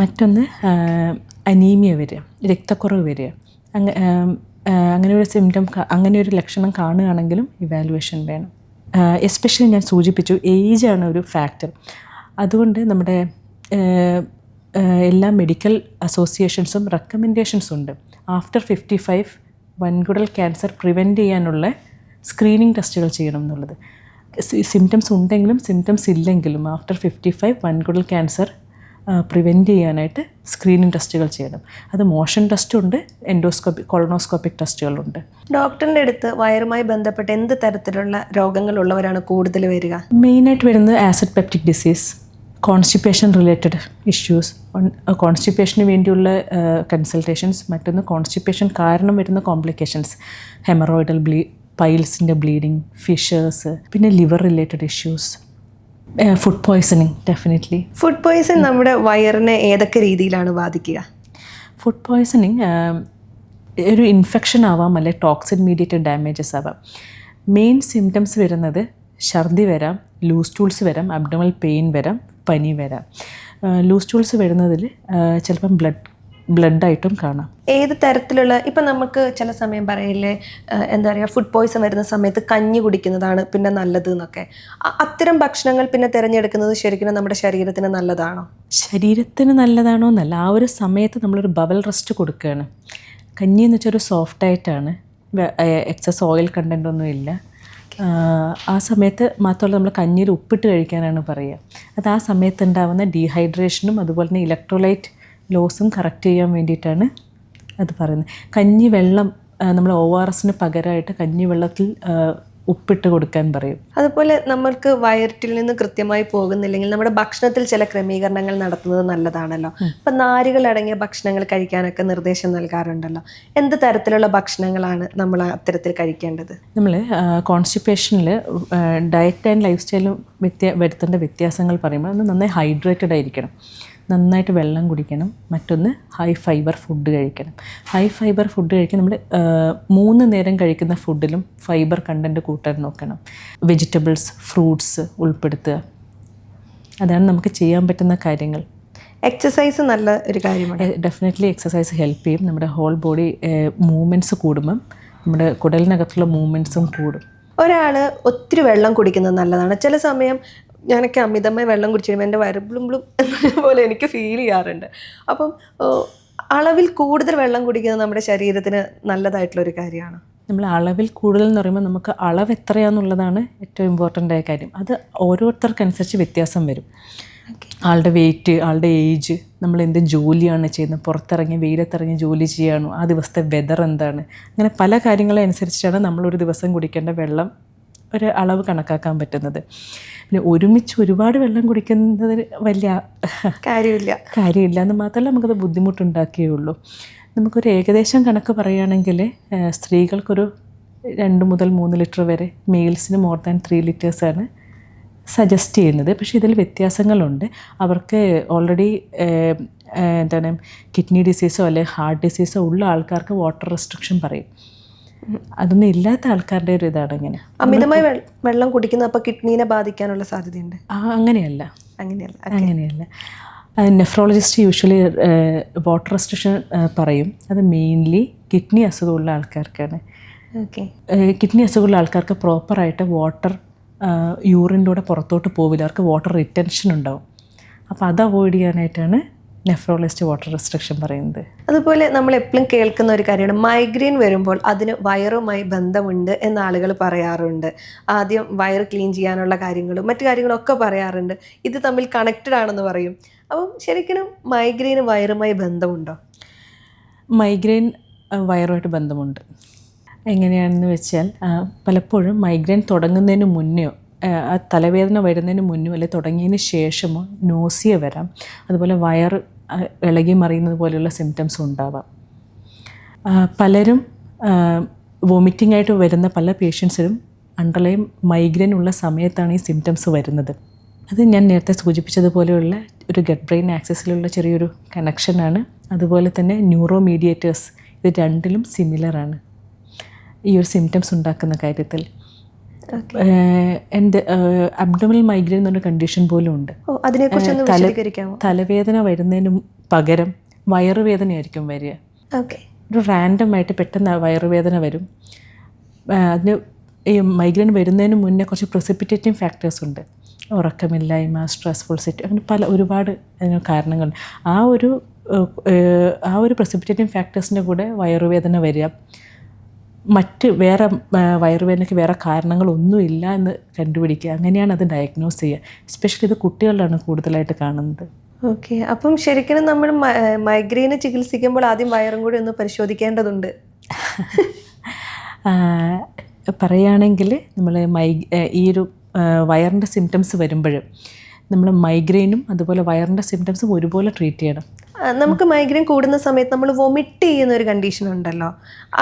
S1: മറ്റൊന്ന് അനീമിയ വരിക രക്തക്കുറവ് വരിക അങ്ങ അങ്ങനെയൊരു സിംറ്റം അങ്ങനെയൊരു ലക്ഷണം കാണുകയാണെങ്കിലും ഇവാലുവേഷൻ വേണം എസ്പെഷ്യലി ഞാൻ സൂചിപ്പിച്ചു ഏജാണ് ഒരു ഫാക്ടർ അതുകൊണ്ട് നമ്മുടെ എല്ലാ മെഡിക്കൽ അസോസിയേഷൻസും റെക്കമെൻഡേഷൻസ് ഉണ്ട് ആഫ്റ്റർ ഫിഫ്റ്റി ഫൈവ് വൻകുടൽ ക്യാൻസർ പ്രിവെൻറ്റ് ചെയ്യാനുള്ള സ്ക്രീനിങ് ടെസ്റ്റുകൾ ചെയ്യണം എന്നുള്ളത് സിംറ്റംസ് ഉണ്ടെങ്കിലും സിംറ്റംസ് ഇല്ലെങ്കിലും ആഫ്റ്റർ ഫിഫ്റ്റി ഫൈവ് വൻകുടൽ ക്യാൻസർ പ്രിവെൻറ്റ് ചെയ്യാനായിട്ട് സ്ക്രീനിങ് ടെസ്റ്റുകൾ ചെയ്യണം അത് മോഷൻ ടെസ്റ്റുണ്ട് എൻഡോസ്കോപ്പിക് കൊളോണോസ്കോപ്പിക് ടെസ്റ്റുകളുണ്ട്
S2: ഡോക്ടറിൻ്റെ അടുത്ത് വയറുമായി ബന്ധപ്പെട്ട് എന്ത് തരത്തിലുള്ള രോഗങ്ങളുള്ളവരാണ് കൂടുതൽ വരിക
S1: മെയിനായിട്ട് വരുന്നത് acid peptic disease constipation related issues കോൺസ്റ്റിപ്പേഷന് വേണ്ടിയുള്ള കൺസൾട്ടേഷൻസ് മറ്റൊന്ന് കോൺസ്റ്റിപ്പേഷൻ കാരണം വരുന്ന കോംപ്ലിക്കേഷൻസ് ഹെമറോയിഡൽ ബ്ലീ പൈൽസിൻ്റെ ബ്ലീഡിങ് ഫിഷേഴ്സ് പിന്നെ liver related issues food poisoning definitely
S2: food poison നമ്മുടെ വയറിനെ ഏതൊക്കെ രീതിയിലാണ് ബാധിക്കുക
S1: ഫുഡ് പോയ്സണിങ് ഒരു ഇൻഫെക്ഷൻ ആവാം അല്ലെ ടോക്സിൻ മീഡിയേറ്റഡ് ഡാമേജസ് ആവാം മെയിൻ സിംറ്റംസ് വരുന്നത് ഛർദി വരാം ലൂസ് ടൂൾസ് വരാം അബ്ഡമൽ പെയിൻ വരാം പനി വരാം ലൂസ് ടൂൾസ് വരുന്നതിൽ ചിലപ്പം ബ്ലഡ് ബ്ലഡായിട്ടും കാണാം
S2: ഏത് തരത്തിലുള്ള ഇപ്പം നമുക്ക് ചില സമയം പറയില്ലേ എന്താ പറയുക ഫുഡ് പോയ്സൺ വരുന്ന സമയത്ത് കഞ്ഞി കുടിക്കുന്നതാണ് പിന്നെ നല്ലത് എന്നൊക്കെ അത്തരം ഭക്ഷണങ്ങൾ പിന്നെ തിരഞ്ഞെടുക്കുന്നത് ശരിക്കും നമ്മുടെ ശരീരത്തിന് നല്ലതാണോ
S1: ശരീരത്തിന് നല്ലതാണോ എന്നല്ല ആ ഒരു സമയത്ത് നമ്മളൊരു ബബൽ റെസ്റ്റ് കൊടുക്കുകയാണ് കഞ്ഞി എന്ന് വെച്ചാൽ ഒരു സോഫ്റ്റ് ആയിട്ടാണ് എക്സസ് ഓയിൽ കണ്ടൻ്റ് ഇല്ല ആ സമയത്ത് മാത്രമല്ല നമ്മൾ കഞ്ഞിയിൽ ഉപ്പിട്ട് കഴിക്കാനാണ് പറയുക അത് ആ സമയത്ത് ഉണ്ടാകുന്ന ഡീഹൈഡ്രേഷനും അതുപോലെ തന്നെ ഇലക്ട്രോലൈറ്റ് ലോസും കറക്റ്റ് ചെയ്യാൻ വേണ്ടിയിട്ടാണ് അത് പറയുന്നത് കഞ്ഞി വെള്ളം നമ്മൾ ഒ ആർ എസിന് പകരമായിട്ട് കഞ്ഞി വെള്ളത്തിൽ ഉപ്പിട്ട് കൊടുക്കാൻ പറയും
S2: അതുപോലെ നമ്മൾക്ക് വയറ്റിൽ നിന്ന് കൃത്യമായി പോകുന്നില്ലെങ്കിൽ നമ്മുടെ ഭക്ഷണത്തിൽ ചില ക്രമീകരണങ്ങൾ നടത്തുന്നത് നല്ലതാണല്ലോ ഇപ്പം നാരുകൾ അടങ്ങിയ ഭക്ഷണങ്ങൾ കഴിക്കാനൊക്കെ നിർദ്ദേശം നൽകാറുണ്ടല്ലോ എന്ത് തരത്തിലുള്ള ഭക്ഷണങ്ങളാണ് നമ്മൾ അത്തരത്തിൽ കഴിക്കേണ്ടത്
S1: നമ്മൾ കോൺസ്റ്റിപ്പേഷനിൽ ഡയറ്റ് ആൻഡ് ലൈഫ് സ്റ്റൈലും വ്യത്യാ വരുത്തേണ്ട വ്യത്യാസങ്ങൾ പറയുമ്പോൾ നമ്മൾ നന്നായി ഹൈഡ്രേറ്റഡ് ആയിരിക്കണം നന്നായിട്ട് വെള്ളം കുടിക്കണം മറ്റൊന്ന് ഹൈ ഫൈബർ ഫുഡ് കഴിക്കണം ഹൈ ഫൈബർ ഫുഡ് കഴിക്കാൻ നമ്മൾ മൂന്ന് നേരം കഴിക്കുന്ന ഫുഡിലും ഫൈബർ കണ്ടൻറ്റ് കൂട്ടാൻ നോക്കണം വെജിറ്റബിൾസ് ഫ്രൂട്ട്സ് ഉൾപ്പെടുത്തുക അതാണ് നമുക്ക് ചെയ്യാൻ പറ്റുന്ന കാര്യങ്ങൾ
S2: എക്സസൈസ് നല്ല ഒരു കാര്യമാണ്
S1: ഡെഫിനറ്റ്ലി എക്സസൈസ് ഹെൽപ്പ് ചെയ്യും നമ്മുടെ ഹോൾ ബോഡി മൂവ്മെൻറ്റ്സ് കൂടുമ്പം നമ്മുടെ കുടലിനകത്തുള്ള മൂവ്മെൻറ്റ്സും കൂടും
S2: ഒരാൾ ഒത്തിരി വെള്ളം കുടിക്കുന്നത് നല്ലതാണ് ചില സമയം ഞാനൊക്കെ അമിതമായി വെള്ളം കുടിച്ചിരുമ്പോൾ എൻ്റെ എന്ന പോലെ എനിക്ക് ഫീൽ ചെയ്യാറുണ്ട് അപ്പം അളവിൽ കൂടുതൽ വെള്ളം കുടിക്കുന്നത് നമ്മുടെ ശരീരത്തിന് നല്ലതായിട്ടുള്ളൊരു കാര്യമാണ്
S1: നമ്മൾ അളവിൽ കൂടുതൽ എന്ന് പറയുമ്പോൾ നമുക്ക് അളവ് എത്രയാണെന്നുള്ളതാണ് ഏറ്റവും ഇമ്പോർട്ടൻ്റ് ആയ കാര്യം അത് ഓരോരുത്തർക്കനുസരിച്ച് വ്യത്യാസം വരും ആളുടെ വെയിറ്റ് ആളുടെ ഏജ് നമ്മൾ എന്ത് ജോലിയാണ് ചെയ്യുന്നത് പുറത്തിറങ്ങി വെയിലത്തിറങ്ങി ജോലി ചെയ്യാണോ ആ ദിവസത്തെ വെതർ എന്താണ് അങ്ങനെ പല കാര്യങ്ങളെ അനുസരിച്ചാണ് നമ്മളൊരു ദിവസം കുടിക്കേണ്ട വെള്ളം ഒരു അളവ് കണക്കാക്കാൻ പറ്റുന്നത് പിന്നെ ഒരുമിച്ച് ഒരുപാട് വെള്ളം കുടിക്കുന്നതിന് വലിയ കാര്യമില്ല കാര്യമില്ല എന്ന് മാത്രമല്ല നമുക്കത് ബുദ്ധിമുട്ടുണ്ടാക്കുകയുള്ളൂ നമുക്കൊരു ഏകദേശം കണക്ക് പറയുകയാണെങ്കിൽ സ്ത്രീകൾക്കൊരു രണ്ട് മുതൽ മൂന്ന് ലിറ്റർ വരെ മെയിൽസിന് മോർ ദാൻ ത്രീ ലിറ്റേഴ്സാണ് സജസ്റ്റ് ചെയ്യുന്നത് പക്ഷേ ഇതിൽ വ്യത്യാസങ്ങളുണ്ട് അവർക്ക് ഓൾറെഡി എന്താണ് കിഡ്നി ഡിസീസോ അല്ലെങ്കിൽ ഹാർട്ട് ഡിസീസോ ഉള്ള ആൾക്കാർക്ക് വാട്ടർ റെസ്ട്രിക്ഷൻ പറയും അതൊന്നും ഇല്ലാത്ത ആൾക്കാരുടെ ഒരു ഇതാണ് ഇങ്ങനെ
S2: അമിതമായി വെള്ളം കുടിക്കുന്ന അപ്പോൾ കിഡ്നീനെ ബാധിക്കാനുള്ള സാധ്യതയുണ്ട് അങ്ങനെയല്ല അങ്ങനെയല്ല
S1: അങ്ങനെയല്ല നെഫ്രോളജിസ്റ്റ് യൂഷ്വലി വാട്ടർ റെസ്ട്രിക്ഷൻ പറയും അത് മെയിൻലി കിഡ്നി അസുഖമുള്ള ആൾക്കാർക്കാണ് ഓക്കെ കിഡ്നി അസുഖമുള്ള ആൾക്കാർക്ക് പ്രോപ്പറായിട്ട് വാട്ടർ യൂറിൻ്റെ പുറത്തോട്ട് പോവില്ല അവർക്ക് വാട്ടർ റിറ്റൻഷൻ ഉണ്ടാവും അപ്പോൾ അത് അവോയ്ഡ് ചെയ്യാനായിട്ടാണ് നെഫ്രോളിസ്റ്റ് വാട്ടർ റെസ്ട്രിക്ഷൻ പറയുന്നത്
S2: അതുപോലെ നമ്മൾ എപ്പോഴും കേൾക്കുന്ന ഒരു കാര്യമാണ് മൈഗ്രെയിൻ വരുമ്പോൾ അതിന് വയറുമായി ബന്ധമുണ്ട് എന്ന് ആളുകൾ പറയാറുണ്ട് ആദ്യം വയർ ക്ലീൻ ചെയ്യാനുള്ള കാര്യങ്ങളും മറ്റു കാര്യങ്ങളൊക്കെ പറയാറുണ്ട് ഇത് തമ്മിൽ കണക്റ്റഡ് ആണെന്ന് പറയും അപ്പം ശരിക്കും മൈഗ്രെയിൻ വയറുമായി ബന്ധമുണ്ടോ
S1: മൈഗ്രെയിൻ വയറുമായിട്ട് ബന്ധമുണ്ട് എങ്ങനെയാണെന്ന് വെച്ചാൽ പലപ്പോഴും മൈഗ്രെയിൻ തുടങ്ങുന്നതിന് മുന്നേ തലവേദന വരുന്നതിന് മുന്നും അല്ലെങ്കിൽ തുടങ്ങിയതിന് ശേഷമോ നോസിയ വരാം അതുപോലെ വയർ ഇളകി മറിയുന്നത് പോലെയുള്ള സിംറ്റംസ് ഉണ്ടാവാം പലരും വോമിറ്റിംഗ് ആയിട്ട് വരുന്ന പല പേഷ്യൻസിനും അണ്ടർലൈൻ മൈഗ്രെയിൻ ഉള്ള സമയത്താണ് ഈ സിംറ്റംസ് വരുന്നത് അത് ഞാൻ നേരത്തെ സൂചിപ്പിച്ചതുപോലെയുള്ള ഒരു ഗട്ട് ബ്രെയിൻ ആക്സസിലുള്ള ചെറിയൊരു കണക്ഷനാണ് അതുപോലെ തന്നെ ന്യൂറോ മീഡിയേറ്റേഴ്സ് ഇത് രണ്ടിലും സിമിലറാണ് ഈ ഒരു സിംറ്റംസ് ഉണ്ടാക്കുന്ന കാര്യത്തിൽ എൻ്റെ അബ്ഡമിൽ മൈഗ്രെയിൻ എന്നൊരു കണ്ടീഷൻ പോലും ഉണ്ട് തലവേദന വരുന്നതിന് പകരം വയറുവേദനയായിരിക്കും വരിക ഒരു റാൻഡം ആയിട്ട് പെട്ടെന്ന് വയറുവേദന വരും അതിന് ഈ മൈഗ്രെയിൻ വരുന്നതിന് മുന്നേ കുറച്ച് പ്രിസിപ്പിറ്റേറ്റിംഗ് ഫാക്ടേഴ്സ് ഉണ്ട് ഉറക്കമില്ലായ്മ സ്ട്രെസ്ഫുൾ സിറ്റ് അങ്ങനെ പല ഒരുപാട് കാരണങ്ങൾ ആ ഒരു ആ ഒരു പ്രസിപ്പിറ്റേറ്റിംഗ് ഫാക്ടേഴ്സിൻ്റെ കൂടെ വയറുവേദന വരിക മറ്റ് വേറെ വയറുവേദനയ്ക്ക് വേറെ കാരണങ്ങളൊന്നുമില്ല എന്ന് കണ്ടുപിടിക്കുക അങ്ങനെയാണ് അത് ഡയഗ്നോസ് ചെയ്യുക സ്പെഷ്യലി ഇത് കുട്ടികളിലാണ് കൂടുതലായിട്ട് കാണുന്നത്
S2: ഓക്കെ അപ്പം ശരിക്കും നമ്മൾ മൈഗ്രെയിന് ചികിത്സിക്കുമ്പോൾ ആദ്യം വയറും കൂടി ഒന്ന് പരിശോധിക്കേണ്ടതുണ്ട്
S1: പറയുകയാണെങ്കിൽ നമ്മൾ മൈ ഈ ഒരു വയറിൻ്റെ സിംറ്റംസ് വരുമ്പോഴും നമ്മൾ മൈഗ്രെയിനും അതുപോലെ വയറിൻ്റെ സിംറ്റംസും ഒരുപോലെ ട്രീറ്റ് ചെയ്യണം
S2: നമുക്ക് മൈഗ്രെയിൻ കൂടുന്ന സമയത്ത് നമ്മൾ വൊമിറ്റ് ചെയ്യുന്ന ഒരു കണ്ടീഷൻ ഉണ്ടല്ലോ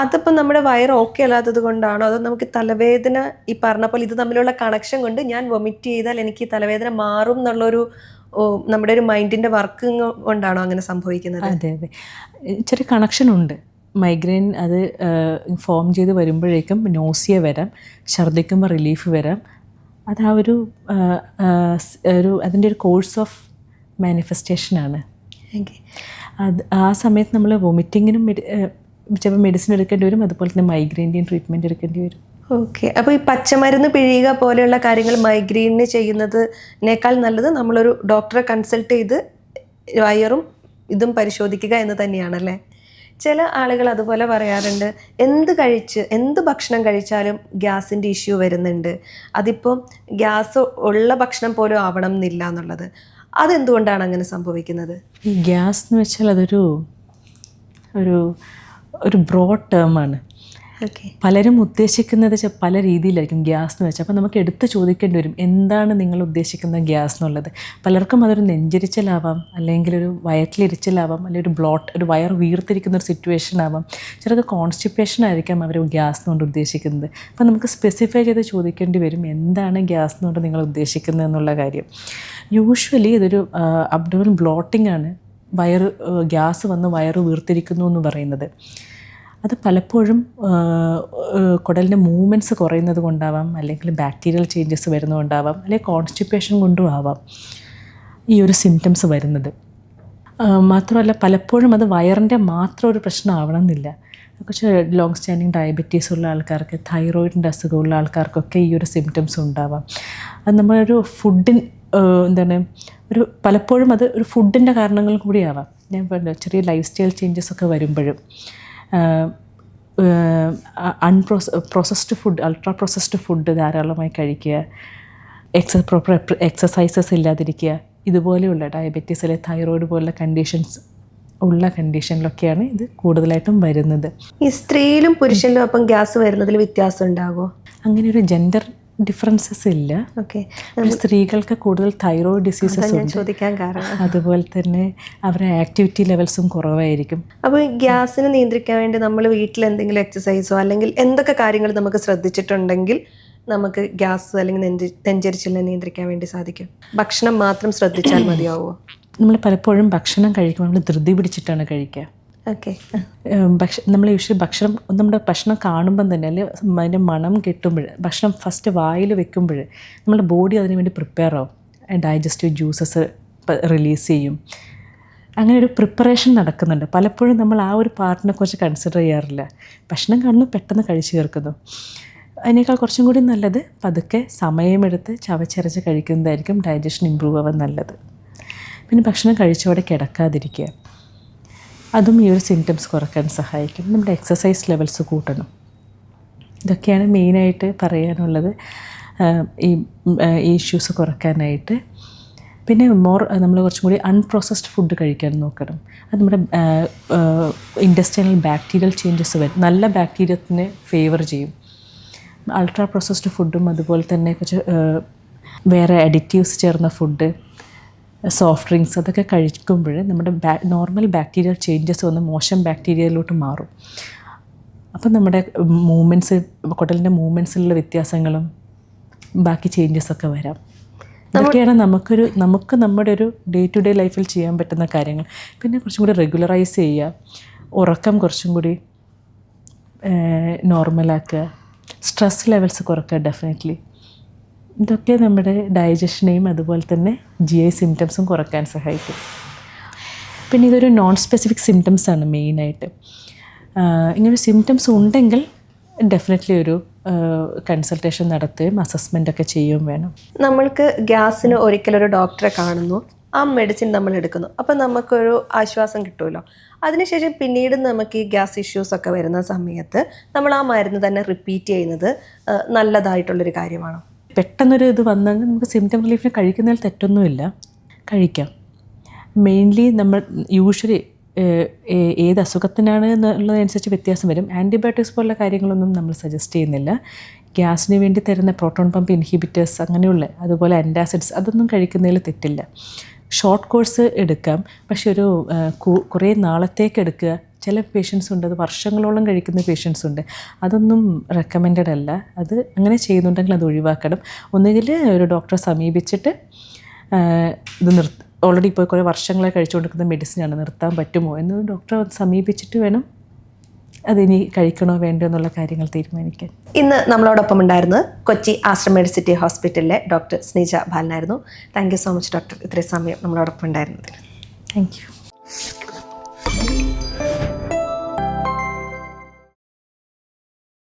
S2: അതിപ്പോൾ നമ്മുടെ വയർ ഓക്കെ അല്ലാത്തത് കൊണ്ടാണോ അതോ നമുക്ക് തലവേദന ഈ പറഞ്ഞ പോലെ ഇത് തമ്മിലുള്ള കണക്ഷൻ കൊണ്ട് ഞാൻ വൊമിറ്റ് ചെയ്താൽ എനിക്ക് തലവേദന മാറും എന്നുള്ളൊരു നമ്മുടെ ഒരു മൈൻഡിൻ്റെ വർക്ക് കൊണ്ടാണോ അങ്ങനെ സംഭവിക്കുന്നത്
S1: അതെ അതെ ചെറിയ കണക്ഷൻ ഉണ്ട് മൈഗ്രെയിൻ അത് ഫോം ചെയ്ത് വരുമ്പോഴേക്കും നോസിയ വരാം ഛർദ്ദിക്കുമ്പോൾ റിലീഫ് വരാം അത് ആ ഒരു ഒരു അതിൻ്റെ ഒരു കോഴ്സ് ഓഫ് മാനിഫെസ്റ്റേഷനാണ് അത് ആ സമയത്ത് നമ്മൾ വൊമിറ്റിങ്ങിനും ചിലപ്പോൾ മെഡിസിൻ എടുക്കേണ്ടി വരും അതുപോലെ തന്നെ മൈഗ്രെയിൻ്റെയും ട്രീറ്റ്മെൻറ്റ് എടുക്കേണ്ടി വരും
S2: ഓക്കെ അപ്പോൾ ഈ പച്ചമരുന്ന് പിഴിയുക പോലെയുള്ള കാര്യങ്ങൾ മൈഗ്രെയിനിന് ചെയ്യുന്നതിനേക്കാൾ നല്ലത് നമ്മളൊരു ഡോക്ടറെ കൺസൾട്ട് ചെയ്ത് വയറും ഇതും പരിശോധിക്കുക എന്ന് തന്നെയാണല്ലേ ചില ആളുകൾ അതുപോലെ പറയാറുണ്ട് എന്ത് കഴിച്ച് എന്ത് ഭക്ഷണം കഴിച്ചാലും ഗ്യാസിൻ്റെ ഇഷ്യൂ വരുന്നുണ്ട് അതിപ്പോൾ ഗ്യാസ് ഉള്ള ഭക്ഷണം പോലും ആവണം എന്നില്ല എന്നുള്ളത് അതെന്തുകൊണ്ടാണ് അങ്ങനെ സംഭവിക്കുന്നത്
S1: ഈ ഗ്യാസ് എന്ന് വെച്ചാൽ അതൊരു ഒരു ഒരു ബ്രോഡ് ടേമാണ് പലരും ഉദ്ദേശിക്കുന്നത് പല രീതിയിലായിരിക്കും ഗ്യാസ് എന്ന് വെച്ചാൽ അപ്പം നമുക്ക് എടുത്ത് ചോദിക്കേണ്ടി വരും എന്താണ് നിങ്ങൾ ഉദ്ദേശിക്കുന്ന ഗ്യാസ് എന്നുള്ളത് പലർക്കും അതൊരു നെഞ്ചരിച്ചിലാവാം അല്ലെങ്കിൽ ഒരു വയറ്റിലിരിച്ചലാവാം അല്ലെങ്കിൽ ഒരു ബ്ലോട്ട് ഒരു വയർ വീർത്തിരിക്കുന്ന ഒരു സിറ്റുവേഷൻ ആവാം ചിലർക്ക് കോൺസ്റ്റിപ്പേഷൻ ആയിരിക്കാം അവർ ഗ്യാസ് എന്നുകൊണ്ട് ഉദ്ദേശിക്കുന്നത് അപ്പോൾ നമുക്ക് സ്പെസിഫൈ ചെയ്ത് ചോദിക്കേണ്ടി വരും എന്താണ് ഗ്യാസ് എന്നുകൊണ്ട് നിങ്ങൾ ഉദ്ദേശിക്കുന്നത് എന്നുള്ള കാര്യം യൂഷ്വലി ഇതൊരു അബ്ഡോമൻ ബ്ലോട്ടിംഗ് ആണ് വയറ് ഗ്യാസ് വന്ന് വയറ് വീർത്തിരിക്കുന്നു എന്ന് പറയുന്നത് അത് പലപ്പോഴും കുടലിൻ്റെ മൂവ്മെൻറ്റ്സ് കുറയുന്നത് കൊണ്ടാവാം അല്ലെങ്കിൽ ബാക്ടീരിയൽ ചേഞ്ചസ് വരുന്നതുകൊണ്ടാവാം അല്ലെങ്കിൽ കോൺസ്റ്റിപ്പേഷൻ കൊണ്ടും ആവാം ഈ ഒരു സിംറ്റംസ് വരുന്നത് മാത്രമല്ല പലപ്പോഴും അത് വയറിൻ്റെ മാത്രം ഒരു പ്രശ്നമാവണമെന്നില്ല കുറച്ച് ലോങ് സ്റ്റാൻഡിങ് ഡയബറ്റീസ് ഉള്ള ആൾക്കാർക്ക് തൈറോയിഡിൻ്റെ അസുഖമുള്ള ആൾക്കാർക്കൊക്കെ ഈ ഒരു സിംറ്റംസ് ഉണ്ടാവാം അത് നമ്മളൊരു ഫുഡിൻ എന്താണ് ഒരു പലപ്പോഴും അത് ഒരു ഫുഡിൻ്റെ കാരണങ്ങൾ കൂടിയാവാം ഞാൻ പറഞ്ഞു ചെറിയ ലൈഫ് സ്റ്റൈൽ ചേഞ്ചസ് ഒക്കെ വരുമ്പോഴും അൺപ്രോസ് processed food ultra processed food ധാരാളമായി കഴിക്കുക എക്സ പ്രോപ്പർ എക്സസൈസസ് ഇല്ലാതിരിക്കുക ഇതുപോലെയുള്ള ഡയബറ്റീസിലെ തൈറോയ്ഡ് പോലുള്ള കണ്ടീഷൻസ് ഉള്ള കണ്ടീഷനിലൊക്കെയാണ് ഇത് കൂടുതലായിട്ടും വരുന്നത്
S2: ഈ സ്ത്രീയിലും പുരുഷനിലും അപ്പം ഗ്യാസ് വരുന്നതിൽ വ്യത്യാസം ഉണ്ടാകുമോ
S1: അങ്ങനെ ഒരു ജെൻഡർ ഡിഫറൻസസ് ഇല്ല ഓക്കെ സ്ത്രീകൾക്ക് കൂടുതൽ തൈറോയിഡ് ഡിസീസസ്
S2: ചോദിക്കാൻ കാരണം
S1: അതുപോലെ തന്നെ അവരുടെ ആക്ടിവിറ്റി ലെവൽസും കുറവായിരിക്കും
S2: അപ്പോൾ ഗ്യാസിനെ നിയന്ത്രിക്കാൻ വേണ്ടി നമ്മൾ വീട്ടിൽ എന്തെങ്കിലും എക്സസൈസോ അല്ലെങ്കിൽ എന്തൊക്കെ കാര്യങ്ങൾ നമുക്ക് ശ്രദ്ധിച്ചിട്ടുണ്ടെങ്കിൽ നമുക്ക് ഗ്യാസ് അല്ലെങ്കിൽ നെഞ്ചരിച്ചിലിനെ നിയന്ത്രിക്കാൻ വേണ്ടി സാധിക്കും ഭക്ഷണം മാത്രം ശ്രദ്ധിച്ചാൽ മതിയാവുമോ
S1: നമ്മൾ പലപ്പോഴും ഭക്ഷണം കഴിക്കുമ്പോൾ നമ്മൾ ധൃതി പിടിച്ചിട്ടാണ് കഴിക്കുക ഓക്കെ ഭക്ഷണം നമ്മൾ യൂഷ്വലി ഭക്ഷണം നമ്മുടെ ഭക്ഷണം കാണുമ്പം തന്നെ അല്ലെങ്കിൽ അതിൻ്റെ മണം കിട്ടുമ്പോൾ ഭക്ഷണം ഫസ്റ്റ് വായിൽ വെക്കുമ്പോൾ നമ്മുടെ ബോഡി അതിന് വേണ്ടി പ്രിപ്പയർ ആവും ഡൈജസ്റ്റീവ് ജ്യൂസസ് റിലീസ് ചെയ്യും അങ്ങനെ ഒരു പ്രിപ്പറേഷൻ നടക്കുന്നുണ്ട് പലപ്പോഴും നമ്മൾ ആ ഒരു പാർട്ടിനെ കുറിച്ച് കൺസിഡർ ചെയ്യാറില്ല ഭക്ഷണം കാണുന്നു പെട്ടെന്ന് കഴിച്ചു തീർക്കുന്നു അതിനേക്കാൾ കുറച്ചും കൂടി നല്ലത് പതുക്കെ സമയമെടുത്ത് ചവച്ചരച്ച് കഴിക്കുന്നതായിരിക്കും ഡൈജഷൻ ഇമ്പ്രൂവ് ആവാൻ നല്ലത് പിന്നെ ഭക്ഷണം കഴിച്ചവിടെ കിടക്കാതിരിക്കുക അതും ഈ ഒരു സിംറ്റംസ് കുറക്കാൻ സഹായിക്കും നമ്മുടെ എക്സസൈസ് ലെവൽസ് കൂട്ടണം ഇതൊക്കെയാണ് മെയിനായിട്ട് പറയാനുള്ളത് ഈ ഈ ഇഷ്യൂസ് കുറക്കാനായിട്ട് പിന്നെ മോർ നമ്മൾ കുറച്ചും കൂടി അൺപ്രോസസ്ഡ് ഫുഡ് കഴിക്കാൻ നോക്കണം അത് നമ്മുടെ ഇൻഡസ്ട്രിയൽ ബാക്ടീരിയൽ ചേഞ്ചസ് വരും നല്ല ബാക്ടീരിയത്തിനെ ഫേവർ ചെയ്യും അൾട്രാ പ്രോസസ്ഡ് ഫുഡും അതുപോലെ തന്നെ കുറച്ച് വേറെ അഡിറ്റീവ്സ് ചേർന്ന ഫുഡ് സോഫ്റ്റ് ഡ്രിങ്ക്സ് അതൊക്കെ കഴിക്കുമ്പോൾ നമ്മുടെ ബാ നോർമൽ ബാക്ടീരിയൽ ചേഞ്ചസ് വന്ന് മോശം ബാക്ടീരിയയിലോട്ട് മാറും അപ്പം നമ്മുടെ മൂവ്മെൻറ്റ്സ് കുട്ടലിൻ്റെ മൂവ്മെൻറ്റ്സിലുള്ള വ്യത്യാസങ്ങളും ബാക്കി ചേഞ്ചസൊക്കെ വരാം ഇതൊക്കെയാണ് നമുക്കൊരു നമുക്ക് നമ്മുടെ ഒരു ഡേ ടു ഡേ ലൈഫിൽ ചെയ്യാൻ പറ്റുന്ന കാര്യങ്ങൾ പിന്നെ കുറച്ചും കൂടി റെഗുലറൈസ് ചെയ്യുക ഉറക്കം കുറച്ചും കൂടി നോർമലാക്കുക സ്ട്രെസ് ലെവൽസ് കുറക്കുക ഡെഫിനറ്റ്ലി ഇതൊക്കെ നമ്മുടെ ഡൈജഷനെയും അതുപോലെ തന്നെ ജി ഐ സിംറ്റംസും കുറയ്ക്കാൻ സഹായിക്കും പിന്നെ ഇതൊരു നോൺ സ്പെസിഫിക് സിംറ്റംസ് ആണ് മെയിനായിട്ട് ഇങ്ങനെ സിംറ്റംസ് ഉണ്ടെങ്കിൽ ഡെഫിനറ്റ്ലി ഒരു കൺസൾട്ടേഷൻ നടത്തുകയും അസസ്മെൻ്റ് ഒക്കെ ചെയ്യുകയും വേണം
S2: നമ്മൾക്ക് ഗ്യാസിന് ഒരിക്കലൊരു ഡോക്ടറെ കാണുന്നു ആ മെഡിസിൻ നമ്മൾ എടുക്കുന്നു അപ്പം നമുക്കൊരു ആശ്വാസം കിട്ടുമല്ലോ അതിനുശേഷം പിന്നീട് നമുക്ക് ഈ ഗ്യാസ് ഇഷ്യൂസ് ഒക്കെ വരുന്ന സമയത്ത് നമ്മൾ ആ മരുന്ന് തന്നെ റിപ്പീറ്റ് ചെയ്യുന്നത് നല്ലതായിട്ടുള്ളൊരു കാര്യമാണ്
S1: പെട്ടെന്നൊരു ഇത് വന്നെങ്കിൽ നമുക്ക് സിംറ്റം റിലീഫിന് കഴിക്കുന്നതിൽ തെറ്റൊന്നുമില്ല കഴിക്കാം മെയിൻലി നമ്മൾ യൂഷ്വലി ഏത് അസുഖത്തിനാണ് എന്നുള്ളതനുസരിച്ച് വ്യത്യാസം വരും ആൻറ്റിബയോട്ടിക്സ് പോലുള്ള കാര്യങ്ങളൊന്നും നമ്മൾ സജസ്റ്റ് ചെയ്യുന്നില്ല ഗ്യാസിന് വേണ്ടി തരുന്ന പ്രോട്ടോൺ പമ്പ് ഇൻഹിബിറ്റേഴ്സ് അങ്ങനെയുള്ള അതുപോലെ ആൻറ്റാസിഡ്സ് അതൊന്നും കഴിക്കുന്നതിൽ തെറ്റില്ല ഷോർട്ട് കോഴ്സ് എടുക്കാം പക്ഷെ ഒരു കുറേ നാളത്തേക്ക് എടുക്കുക ചില പേഷ്യൻസ് ഉണ്ട് അത് വർഷങ്ങളോളം കഴിക്കുന്ന പേഷ്യൻസ് ഉണ്ട് അതൊന്നും റെക്കമെൻഡഡ് അല്ല അത് അങ്ങനെ ചെയ്യുന്നുണ്ടെങ്കിൽ അത് ഒഴിവാക്കണം ഒന്നുകിൽ ഒരു ഡോക്ടറെ സമീപിച്ചിട്ട് ഇത് നിർ ഓൾറെഡി ഇപ്പോൾ കുറേ വർഷങ്ങളായി കഴിച്ചുകൊണ്ടിരിക്കുന്ന മെഡിസിനാണ് നിർത്താൻ പറ്റുമോ എന്ന് ഡോക്ടറെ സമീപിച്ചിട്ട് വേണം അതിനി കഴിക്കണോ വേണ്ടോ എന്നുള്ള കാര്യങ്ങൾ തീരുമാനിക്കാൻ
S2: ഇന്ന് നമ്മളോടൊപ്പം ഉണ്ടായിരുന്നത് കൊച്ചി ആശ്രം സിറ്റി ഹോസ്പിറ്റലിലെ ഡോക്ടർ സ്നേജ ബാലനായിരുന്നു thank you so much doctor ഇത്രയും സമയം നമ്മളോടൊപ്പം ഉണ്ടായിരുന്നതിന്
S1: താങ്ക് യു